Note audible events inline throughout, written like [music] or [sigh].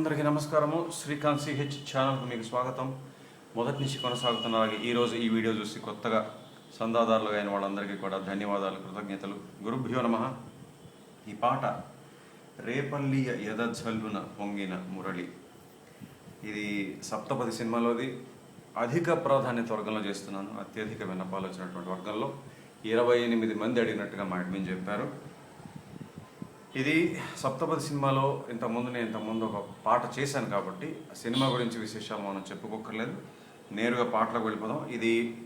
అందరికీ నమస్కారము. శ్రీకాంత్ సిహెచ్ ఛానల్కు మీకు స్వాగతం. మొదటి నుంచి కొనసాగుతున్న అలాగే ఈరోజు ఈ వీడియో చూసి కొత్తగా సందాదారులుగా అయిన వాళ్ళందరికీ కూడా ధన్యవాదాలు కృతజ్ఞతలు. గురుభ్యో నమ. ఈ పాట రేపల్లియ యదజల్లున పొంగిన మురళి. ఇది సప్తపది సినిమాలోది. అధిక ప్రాధాన్యత వర్గంలో చేస్తున్నాను. అత్యధిక విన్నపాలు వచ్చినటువంటి వర్గంలో. ఇరవై ఎనిమిది మంది అడిగినట్టుగా మా అడ్మిన్ చెప్పారు. ఇది సప్తపది సినిమాలో ఇంతకుముందు నేను ఇంతకుముందు ఒక పాట చేశాను కాబట్టి ఆ సినిమా గురించి విశేషాలు మనం చెప్పుకోకర్లేదు నేరుగా పాటలోకి వెళ్ళిపోదాం. ఇది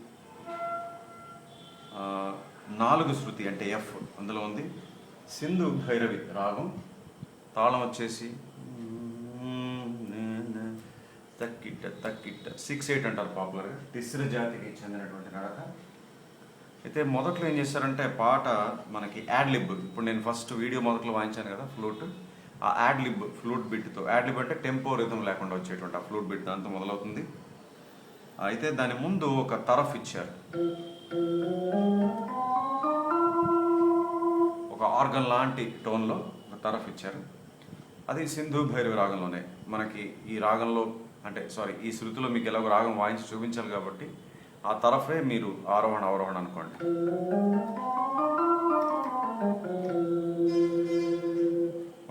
నాలుగు శృతి అంటే ఎఫ్ అందులో ఉంది. సింధు భైరవి రాగం. తాళం వచ్చేసి తక్కిట్ట తక్కిట్ట. సిక్స్ ఎయిట్ అంటారు పాపులర్గా. తిస్ర జాతికి చెందినటువంటి నడక. అయితే మొదట్లో ఏం చేశారంటే పాట మనకి యాడ్ లిబ్ ఇప్పుడు నేను ఫస్ట్ వీడియో మొదట్లో వాయించాను కదా ఫ్లూట్ ఆ యాడ్ లిబ్ ఫ్లూట్ బిట్తో యాడ్ లిబ్ అంటే టెంపో రిథం లేకుండా వచ్చేటువంటి ఆ ఫ్లూట్ బిట్ దాంతో మొదలవుతుంది. అయితే దాని ముందు ఒక తరఫ్ ఇచ్చారు. ఒక ఆర్గన్ లాంటి టోన్లో ఒక తరఫ్ ఇచ్చారు. అది సింధు భైరవి రాగంలోనే. మనకి ఈ రాగంలో అంటే సారీ ఈ శృతిలో మీకు ఎలాగో రాగం వాయించి చూపించాలి కాబట్టి ఆ తరఫే మీరు ఆరోహణ అవరోహణ అనుకోండి.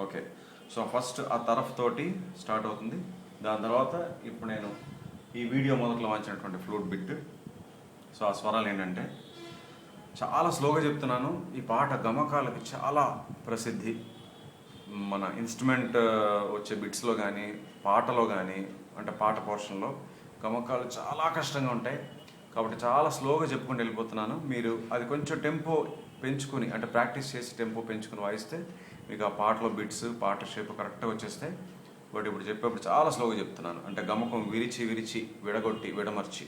ఓకే. సో ఫస్ట్ ఆ తరఫ్ తోటి స్టార్ట్ అవుతుంది. దాని తర్వాత ఇప్పుడు నేను ఈ వీడియో మొదట్లో వాంచినటువంటి ఫ్లూట్ బిట్. సో ఆ స్వరాలు ఏంటంటే చాలా స్లోగా చెప్తున్నాను. ఈ పాట గమకాలకి చాలా ప్రసిద్ధి. మన ఇన్స్ట్రుమెంట్ వచ్చే బిట్స్లో కానీ పాటలో కానీ అంటే పాట పోర్షన్లో గమకాలు చాలా కష్టంగా ఉంటాయి. కాబట్టి చాలా స్లోగా చెప్పుకుంటూ వెళ్ళిపోతున్నాను. మీరు అది కొంచెం టెంపో పెంచుకుని అంటే ప్రాక్టీస్ చేసి టెంపో పెంచుకుని వాయిస్తే మీకు ఆ పాటలో బిట్స్ పాట షేప్ కరెక్ట్గా వచ్చేస్తాయి బట్ ఇప్పుడు చెప్పేప్పుడు చాలా స్లోగా చెప్తున్నాను. అంటే గమకం విరిచి విరిచి విడగొట్టి విడమర్చి.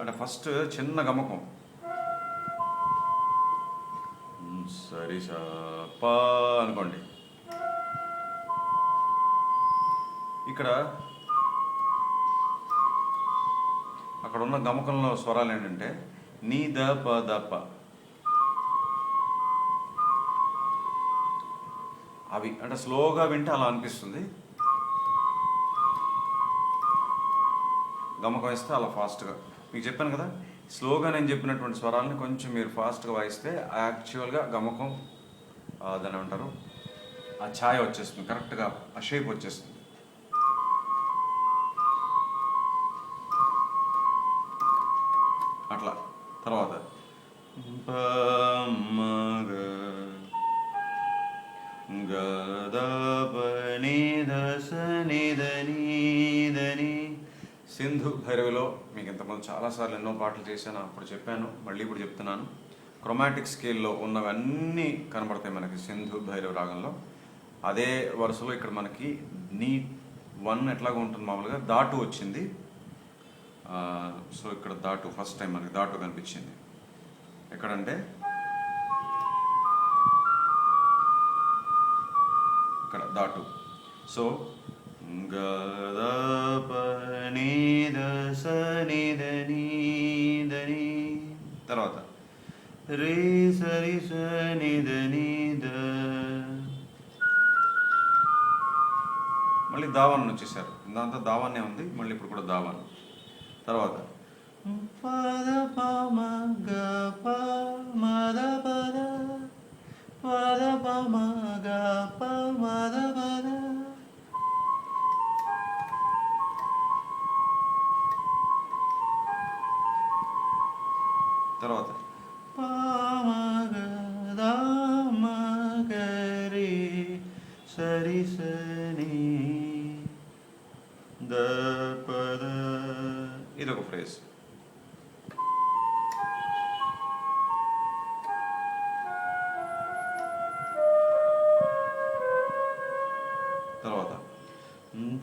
అంటే ఫస్ట్ చిన్న గమకం. సరి సప అనుకోండి. ఇక్కడ అక్కడ ఉన్న గమకంలో స్వరాలు ఏంటంటే నీ ద ప ద ప. అవి అంటే స్లోగా వింటే అలా అనిపిస్తుంది. గమకం వేస్తే అలా ఫాస్ట్గా. మీకు చెప్పాను కదా స్లోగా నేను చెప్పినటువంటి స్వరాలని కొంచెం మీరు ఫాస్ట్గా వాయిస్తే యాక్చువల్గా గమకం దాని దాన్ని ఏమంటారు? ఆ ఛాయ వచ్చేస్తుంది కరెక్ట్గా ఆ షేప్ వచ్చేస్తుంది. అట్లా. తర్వాత. ప, గ, సింధు భైరవిలో మీకు ఇంతకుముందు చాలాసార్లు ఎన్నో పాటలు చేశాను అప్పుడు చెప్పాను మళ్ళీ ఇప్పుడు చెప్తున్నాను. క్రొమాటిక్ స్కేల్లో ఉన్నవన్నీ కనబడతాయి మనకి సింధు భైరవ రాగంలో. అదే వరుసలో ఇక్కడ మనకి నీ వన్ ఎట్లాగా ఉంటుంది మామూలుగా దాటు వచ్చింది. సో ఇక్కడ దాటు ఫస్ట్ టైం మనకి దాటు కనిపించింది. ఎక్కడంటే? ఇక్కడ దాటు సో గద తర్వాత రే సరి స ద మళ్ళీ దావాన్ వచ్చేసారు. దాంతో దావాన్నే ఉంది మళ్ళీ ఇప్పుడు కూడా దావాన్ తర్వాత. పద ప గ ప మ పద ప గ ప తర్వాత. ప సరి ద పద ఇది ఒక ఫ్రేజ్ తర్వాత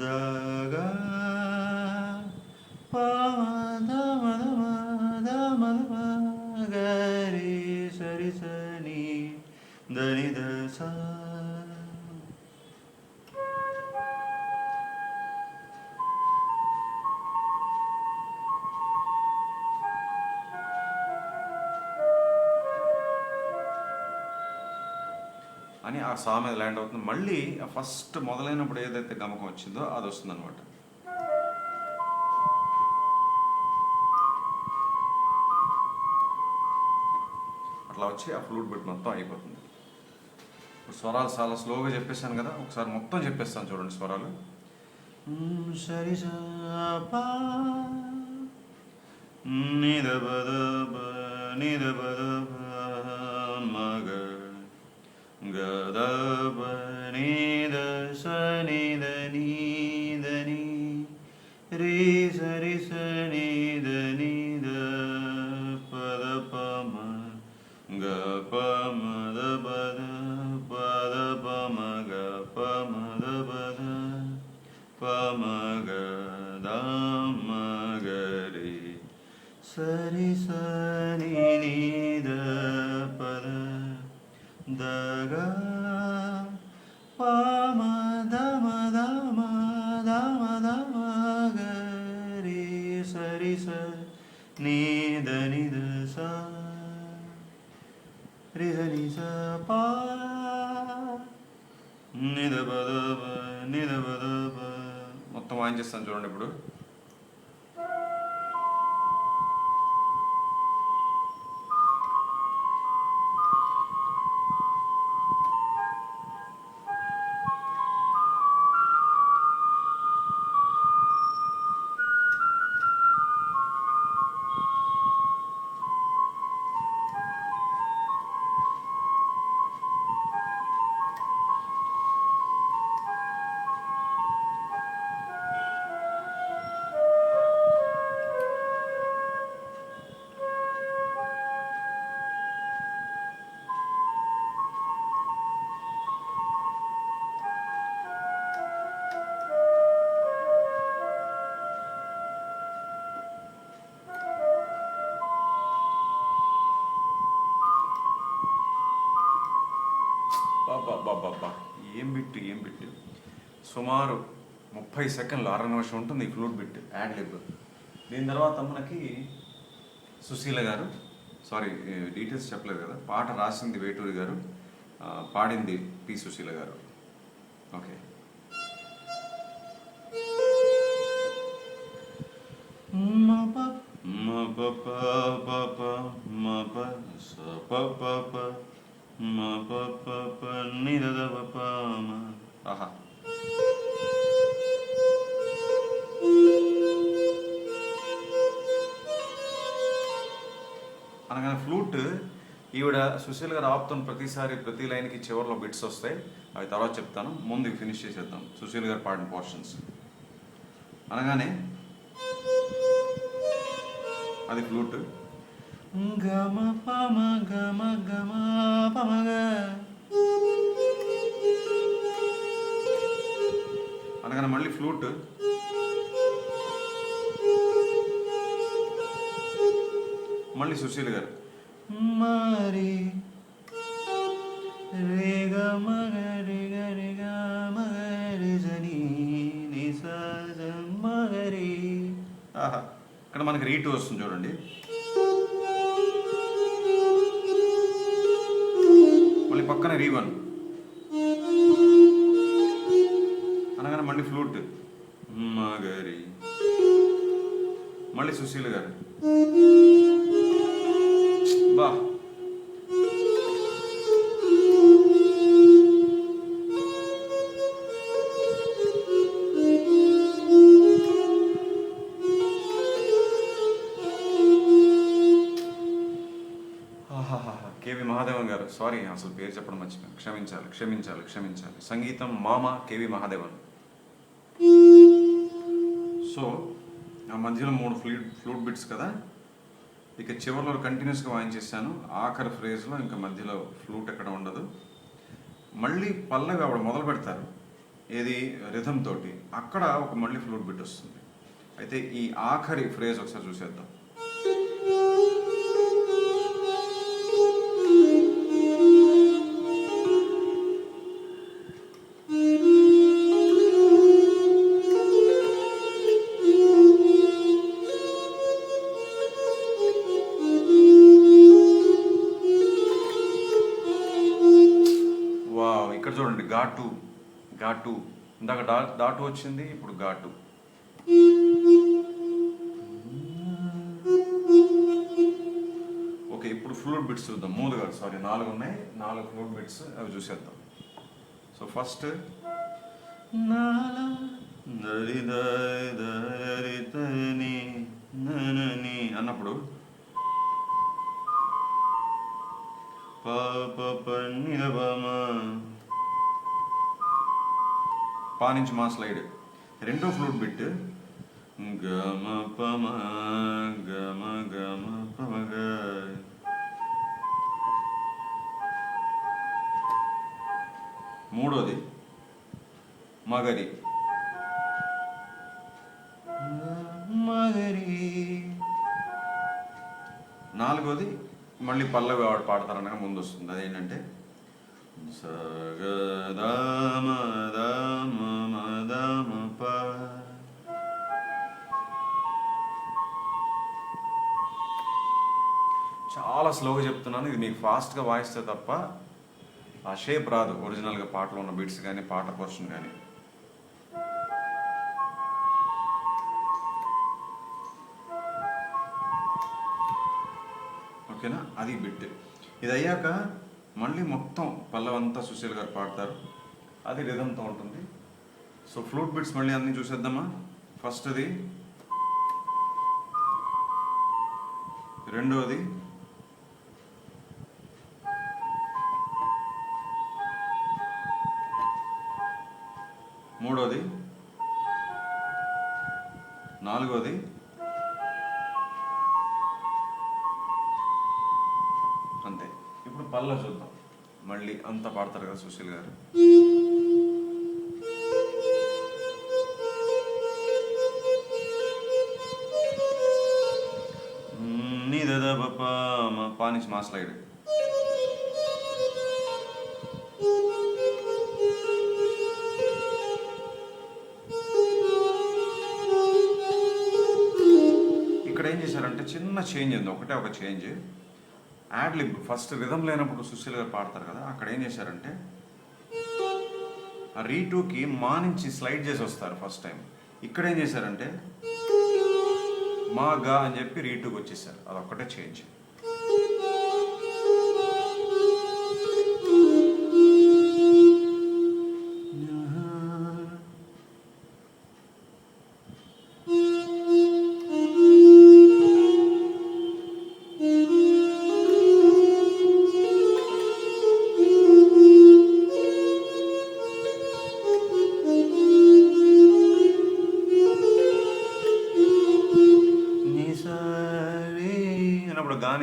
దగ ప ద మ ద మ ద మ ద మ గ రి సరి స ని ద సా మీద ల్యాండ్ అవుతుంది. మళ్ళీ ఫస్ట్ మొదలైనప్పుడు ఏదైతే గమకం వచ్చిందో అది వస్తుంది అనమాట అట్లా వచ్చి ఆ ఫ్లూట్ బిట్ మొత్తం అయిపోతుంది. ఇప్పుడు స్వరాలు చాలా స్లోగా చెప్పేశాను కదా ఒకసారి మొత్తం చెప్పేస్తాను చూడండి స్వరాలు. సరి నిద నిద Gadava. రి ద ని స ప ని ద మొత్తం వాయించేస్తాను చూడండి ఇప్పుడు. ఏం బిట్టు ఏం బిట్టు సుమారు ముప్పై సెకండ్లు అర నిమిషం ఉంటుంది ఈ ఫ్లూట్ బిట్ యాడ్ లిబ్ దీని తర్వాత మనకి సుశీల గారు సారీ డీటెయిల్స్ చెప్పలేదు కదా పాట రాసింది వేటూరి గారు పాడింది పి సుశీల గారు. ఓకే ఆహా అనగానే ఫ్లూట్ ఈవిడ సుశీల్ గారు ఆపుతున్న ప్రతిసారి ప్రతి లైన్కి చివరిలో బిట్స్ వస్తాయి. అవి తర్వాత చెప్తాను. ముందు ఫినిష్ చేసేద్దాం. సుశీల్ గారు పాడిన పోర్షన్స్. అనగానే అది ఫ్లూట్. గమ పమ గమ గమ పమగ. అనగానే మళ్ళీ ఫ్లూట్ మళ్ళీ సుశీల్ గారు. మరి ఆహా ఇక్కడ మనకి రీ టూ వస్తుంది చూడండి. మళ్ళీ పక్కన రీ మళ్ళీ ఫ్లూట్ మాగరి. మళ్ళీ సుశీల్ గారు. బా. కేవి మహాదేవన్ గారు. సారీ అసలు పేరు చెప్పడం మర్చిపోయాను. క్షమించాలి క్షమించాలి క్షమించాలి. సంగీతం మామ కేవి మహాదేవన్. సో ఆ మధ్యలో మూడు ఫ్లూట్ ఫ్లూట్ బిట్స్ కదా? ఇక చివరిలో కంటిన్యూస్గా వాయించేసాను ఆఖరి ఫ్రేజ్లో ఇంకా మధ్యలో ఫ్లూట్ ఎక్కడ ఉండదు. మళ్ళీ పల్లవి ఆవిడ మొదలు పెడతారు. ఏది? రిథమ్ తోటి. అక్కడ ఒక మళ్ళీ ఫ్లూట్ బిట్ వస్తుంది. అయితే ఈ ఆఖరి ఫ్రేజ్ ఒకసారి చూసేద్దాం. డా డాటు వచ్చింది ఇప్పుడు ఘాటు. ఓకే ఇప్పుడు ఫ్లూట్ బిట్స్ చూద్దాం. మూడు కాదు సారీ నాలుగు ఉన్నాయి. నాలుగు ఫ్లూట్ బిట్స్ అవి చూసేద్దాం. సో ఫస్ట్ అన్నప్పుడు పాప పా పానించి మా స్లైడ్ రెండో ఫ్లూట్ బిట్. గమ పమ గమ గమ పమ గ. మూడోది. మగరి. మగరి. నాలుగోది మళ్ళీ పల్లవి ఆవిడ పాడతారనగా ముందు వస్తుంది అదేంటంటే చాలా స్లోగా చెప్తున్నాను ఇది మీకు ఫాస్ట్గా వాయిస్తే తప్ప ఆ షేప్ రాదు. ఒరిజినల్గా పాటలో ఉన్న బీట్స్ కానీ పాట పోర్షన్ కానీ ఓకేనా? అది బిట్. ఇది అయ్యాక మళ్ళీ మొత్తం పల్లవంతా సుశీల్ గారు పాడతారు. అది రిధంతో ఉంటుంది. సో ఫ్లూట్ బిట్స్ మళ్ళీ అన్ని చూసేద్దామా? ఫస్ట్ది రెండవది మూడోది. నాలుగోది. అంతే. ఇప్పుడు పల్లె చూద్దాం. మళ్ళీ అంతా పాడతారు కదా సుశీల్ గారు. నీ దాదా పప్ప మా మా స్లైడ్. ఇక్కడ ఏం చేశారంటే చిన్న చేంజ్ ఉంది. ఒకటే ఒక చేంజ్. యాడ్ ఫస్ట్ రిధం లేనప్పుడు సుశీల్ గారు పాడతారు కదా అక్కడ ఏం చేశారంటే ఆ రీటూకి మా నుంచి స్లైడ్ చేసి వస్తారు ఫస్ట్ టైం ఇక్కడ ఏం చేశారంటే మా గా అని చెప్పి రీటూకి వచ్చేసారు. అదొక్కటే చేంజ్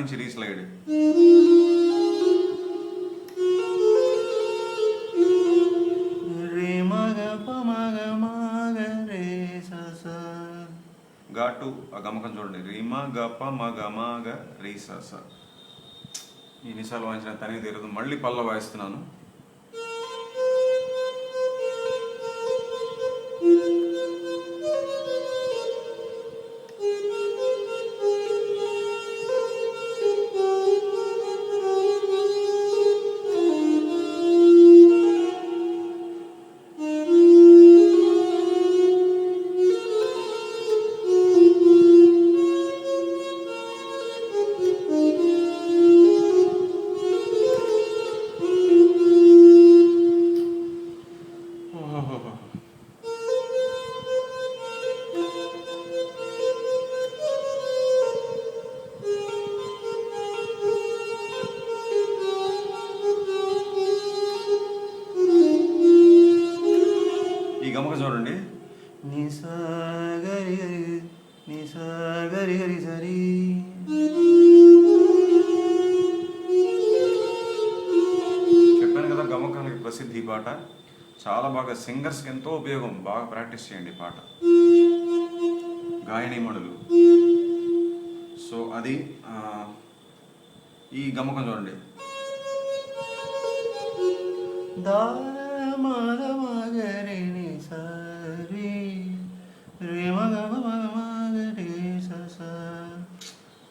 నుంచి రీ స్లైడ్ రే మగ ప మగ మగ రే స స. గా టు ఆ గమకం చూడండి రీమ గ ప మగ మగ స. ఎన్నిసార్లు వాయించిన తనే తీరదు మళ్ళీ పల్ల వాయిస్తున్నాను ఈ బాగా సింగర్స్కి ఎంతో ఉపయోగం. బాగా ప్రాక్టీస్ చేయండి పాట. గాయనీమణులు సో అది ఈ గమకం చూడండి.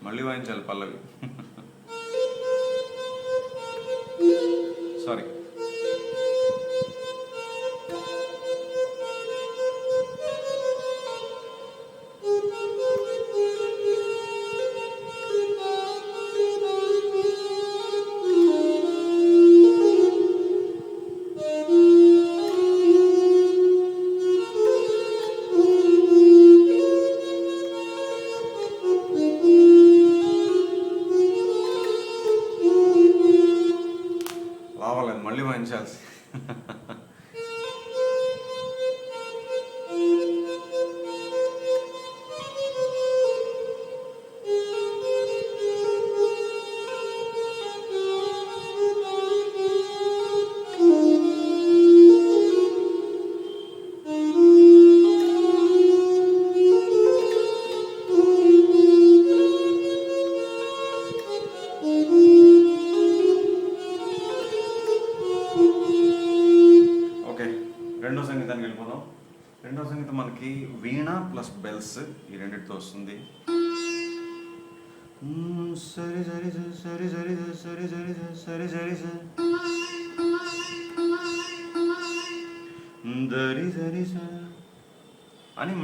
మళ్ళీ వాయించాలి పల్లవి.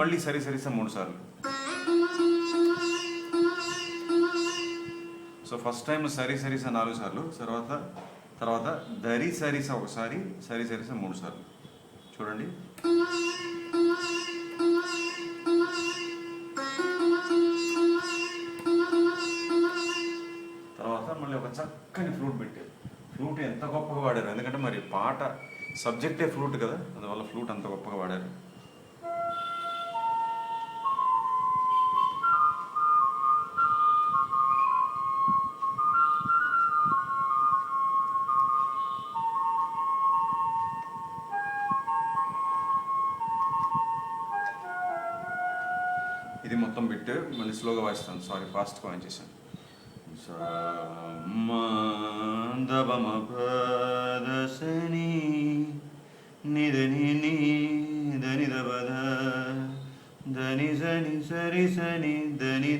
మళ్ళీ సరి సరిసా మూడు సార్లు. సో ఫస్ట్ టైం సరి సరిస నాలుగు సార్లు తర్వాత తర్వాత దరి సరిస ఒకసారి సరి సరిస మూడు సార్లు. చూడండి. తర్వాత మళ్ళీ ఒక చక్కని ఫ్లూట్ పెట్టారు. ఫ్లూట్ ఎంత గొప్పగా వాడారు. ఎందుకంటే మరి పాట సబ్జెక్టే ఫ్లూట్ కదా. అందువల్ల ఫ్లూట్ అంత గొప్పగా వాడారు. స్లోగా వాయిస్తాను. సారీ ఫాస్ట్గా వాయించేసాను దబమపదసని నిదని ని దని దబద దని సని సరి సని దని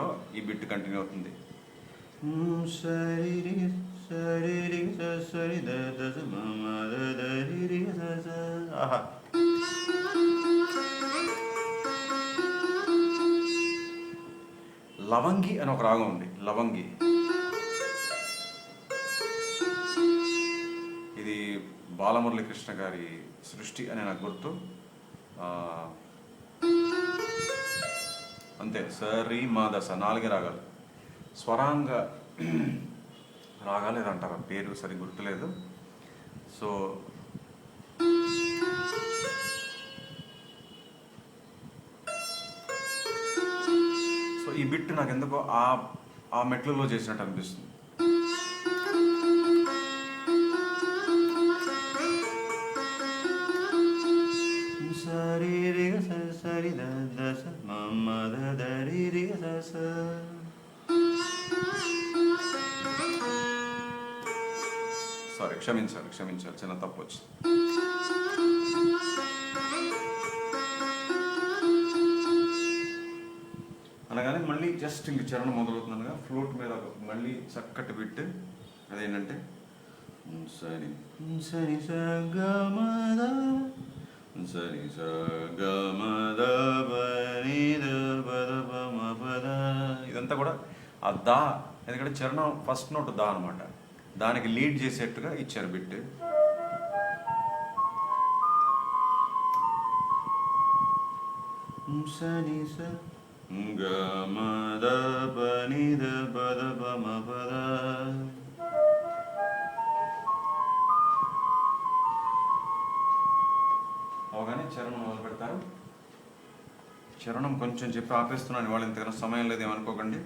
కాంబినేషన్లో ఈ బిట్ కంటిన్యూ అవుతుంది. ఆహా. లవంగి అని ఒక రాగం ఉంది. లవంగి. ఇది బాలమురళి కృష్ణ గారి సృష్టి అని నాకు గుర్తు. ఆ, అంతే. సరి మా దశ నాలుగే రాగాలు. స్వరాంగ రాగాలు ఏదో అంటారు పేరు సరి గుర్తులేదు. సో సో ఈ బిట్ నాకు ఎందుకో ఆ ఆ మెట్లలో చేసినట్టు అనిపిస్తుంది. క్షమించాలి క్షమించాలి చిన్న తప్పు వచ్చింది. అనగానే మళ్ళీ జస్ట్ ఇంక చరణం మొదలవుతుందనగా ఫ్లూట్ మీద మళ్ళీ చక్కటి బిట్ అదేంటంటే సరి సరి స సరి స ఇదంతా కూడా ఆ దా ఎందుకంటే చరణం ఫస్ట్ నోట్ దా అనమాట దానికి లీడ్ చేసేట్టుగా ఇచ్చారు బిట్. సరి స గ అవగానే చరణం మొదలు పెడతారు చరణం కొంచెం చెప్పి ఆపేస్తున్నాను వాళ్ళు ఇంతకన్నా సమయం లేదు ఏమనుకోకండి.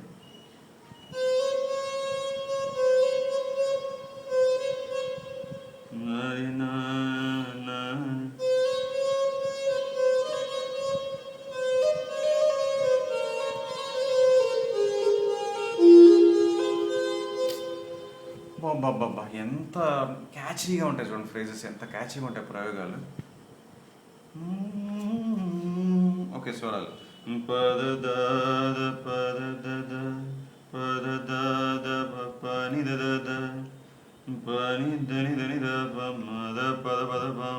ఎంత క్యాచీగా ఉంటాయి చూడండి ఫ్రేజెస్ ఎంత క్యాచీగా ఉంటాయి ప్రయోగాలు ఓకే స్వరాలు పద ద ద పద దద పద ద ద ప పని దని ద ద ద ప ని ద ని మ ద ప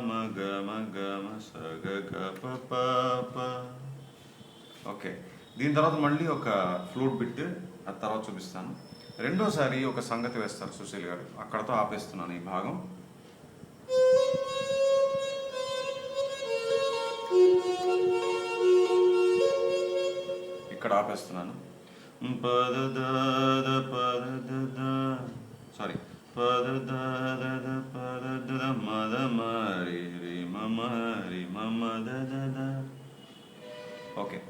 మ గ మ గ మ స గ గ ప ప ప ఓకే దీని తర్వాత మళ్ళీ ఒక ఫ్లూట్ బిట్ ఆ తర్వాత చూపిస్తాను రెండోసారి ఒక సంగతి వేస్తారు సుశీల్ గారు. అక్కడతో ఆపేస్తున్నాను ఈ భాగం. ఇక్కడ ఆపేస్తున్నాను. పద ద పద సారీ పద ద ద పద ద మద మరి రి మమ మ రి మ ద ద ఓకే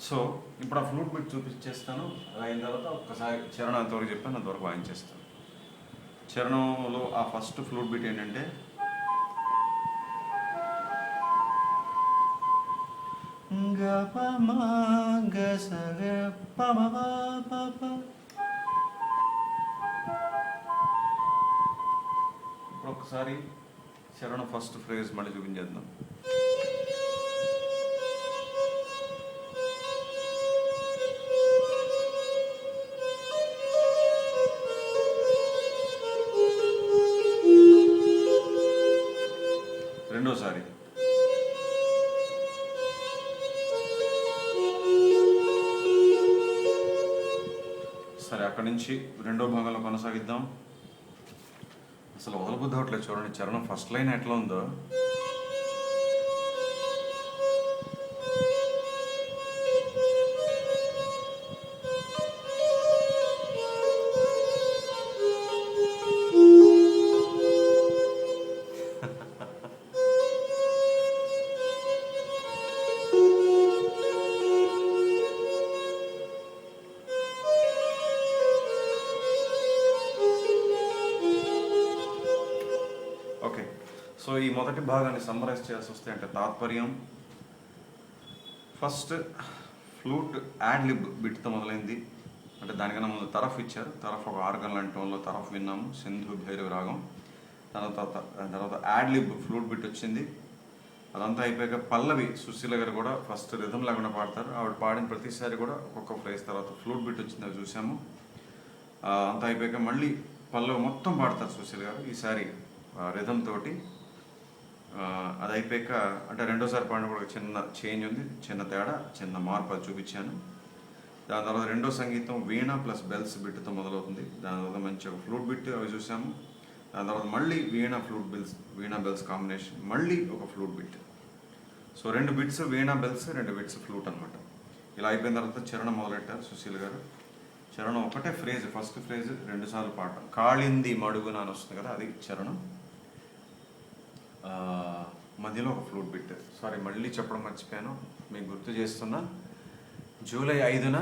సో ఇప్పుడు ఆ ఫ్లూట్ బిట్ చూపించేస్తాను. అది అయిన తర్వాత ఒక్కసారి చరణం అంతవరకు చెప్పాను అంతవరకు వాయించేస్తాను. చరణంలో ఆ ఫస్ట్ ఫ్లూట్ బిట్ ఏంటంటే ఇప్పుడు ఒకసారి చరణం ఫస్ట్ ఫ్రేజ్ మళ్ళీ చూపించేద్దాం. అక్కడి నుంచి రెండో భాగంలో కొనసాగిద్దాం. అసలు వదలబుద్ధి అవట్లేదు చూడండి చరణం ఫస్ట్ లైన్ ఎట్లా ఉందో. మొదటి భాగాన్ని సమ్మరైజ్ చేయాల్సి వస్తే అంటే తాత్పర్యం. ఫస్ట్ ఫ్లూట్ యాడ్ లిబ్ బిట్తో మొదలైంది. అంటే దానికన్నా ముందు తరఫ్ ఇచ్చారు. తరఫ్ ఒక ఆర్గన్ లాంటి టోన్లో తరఫ్ విన్నాము. సింధు భైరవ రాగం. తర్వాత తర్వాత యాడ్ లిబ్ ఫ్లూట్ బిట్ వచ్చింది. అదంతా అయిపోయాక పల్లవి సుశీల గారు కూడా ఫస్ట్ రిధం లేకుండా పాడతారు. ఆవిడ పాడిన ప్రతిసారి కూడా ఒక్కొక్క ఫ్రేజ్ తర్వాత ఫ్లూట్ బిట్ వచ్చింది అది చూసాము. అంతా అయిపోయాక మళ్ళీ పల్లవి మొత్తం పాడతారు సుశీల గారు. ఈసారి రిధం తోటి అది అయిపోయాక అంటే రెండోసారి పాడిన కూడా చిన్న చేంజ్ ఉంది చిన్న తేడా చిన్న మార్పు అది చూపించాను. దాని తర్వాత రెండో సంగీతం వీణ ప్లస్ బెల్స్ బిట్తో మొదలవుతుంది. దాని తర్వాత మంచి ఒక ఫ్లూట్ బిట్ అవి చూసాము. దాని తర్వాత మళ్ళీ వీణ ఫ్లూట్ బెల్స్ వీణ బెల్స్ కాంబినేషన్ మళ్ళీ ఒక ఫ్లూట్ బిట్. సో రెండు బిట్స్ వీణ బెల్స్ రెండు బిట్స్ ఫ్లూట్ అనమాట ఇలా అయిపోయిన తర్వాత చరణం మొదలెట్టారు సుశీల్ గారు. చరణం ఒకటే ఫ్రేజ్ ఫస్ట్ ఫ్రేజ్ రెండుసార్లు పాట కాళింది మడుగు నాని వస్తుంది కదా అది చరణం. మధ్యలో ఒక ఫ్లూట్ బిట్. సారీ మళ్ళీ చెప్పడం మర్చిపోయాను. మీకు గుర్తు చేస్తున్నా. జూలై ఐదున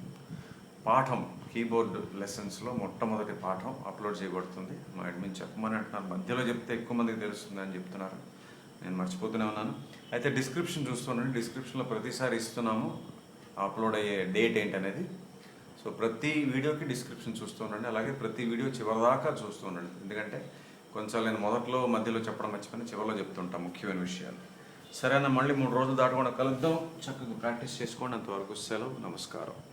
[clears throat] పాఠం కీబోర్డ్ లెసన్స్లో మొట్టమొదటి పాఠం అప్లోడ్ చేయబడుతుంది. మా అడ్మిన్ చెప్పమని అంటున్నారు. మధ్యలో చెప్తే ఎక్కువ మందికి తెలుస్తుంది అని చెప్తున్నారు. నేను మర్చిపోతూనే ఉన్నాను. అయితే డిస్క్రిప్షన్ చూస్తున్నాను డిస్క్రిప్షన్లో ప్రతిసారి ఇస్తున్నాము అప్లోడ్ అయ్యే డేట్ ఏంటనేది. సో ప్రతి వీడియోకి డిస్క్రిప్షన్ చూస్తూ ఉండండి అలాగే ప్రతి వీడియో చివరిదాకా చూస్తూ ఉండండి ఎందుకంటే కొంచెం నేను మొదట్లో మధ్యలో చెప్పడం మర్చిపోయిన చివరిలో చెప్తుంటాను ముఖ్యమైన విషయాలు. సరేనా మళ్ళీ మూడు రోజులు దాటకుండా కలుద్దాం. చక్కగా ప్రాక్టీస్ చేసుకోండి. అంతవరకు సెలవు. నమస్కారం.